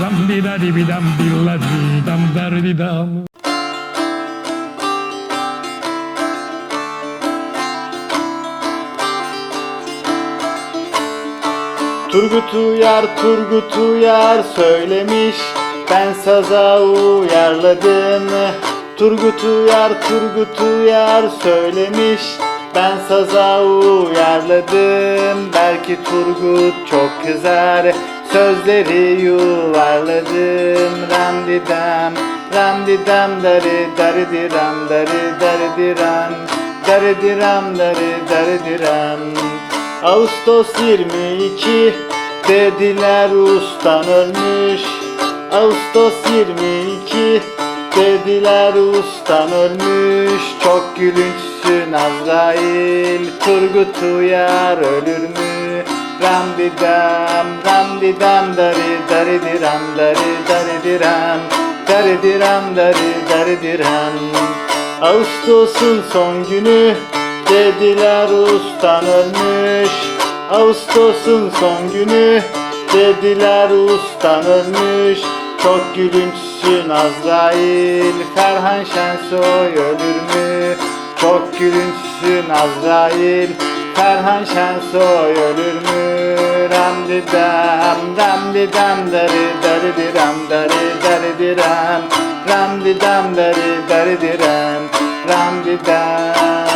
Ram di da di bi dam di la di dam dar di dam. Turgut Uyar, Turgut Uyar söylemiş Ben saza uyarladım Turgut Uyar, Turgut Uyar söylemiş Ben saza uyarladım Belki Turgut çok kızar Sözleri yuvarladım Ramdidam, ramdidam dari dari diram dari dari diram Dari diram dari dari diram Ağustos 22 dediler ustan ölmüş. Ağustos 22 dediler ustan ölmüş. Çok gülünçsün Azrail Turgut Uyar ölür mü Ramdidam ramdidam dari dari diram dari dari diram Dari diram dari dari diram Ağustos'un son günü Dediler ustan ölmüş. Ağustos'un son günü Dediler ustan ölmüş. Çok gülünçsün Azrail Ferhan Şensoy ölür mü? Çok gülünçsün Azrail Ferhan Şensoy ölür mü? Ramdidam, ramdidam, dari dari diram, dari dari diram Ramdidam, dari dari diram, ramdidam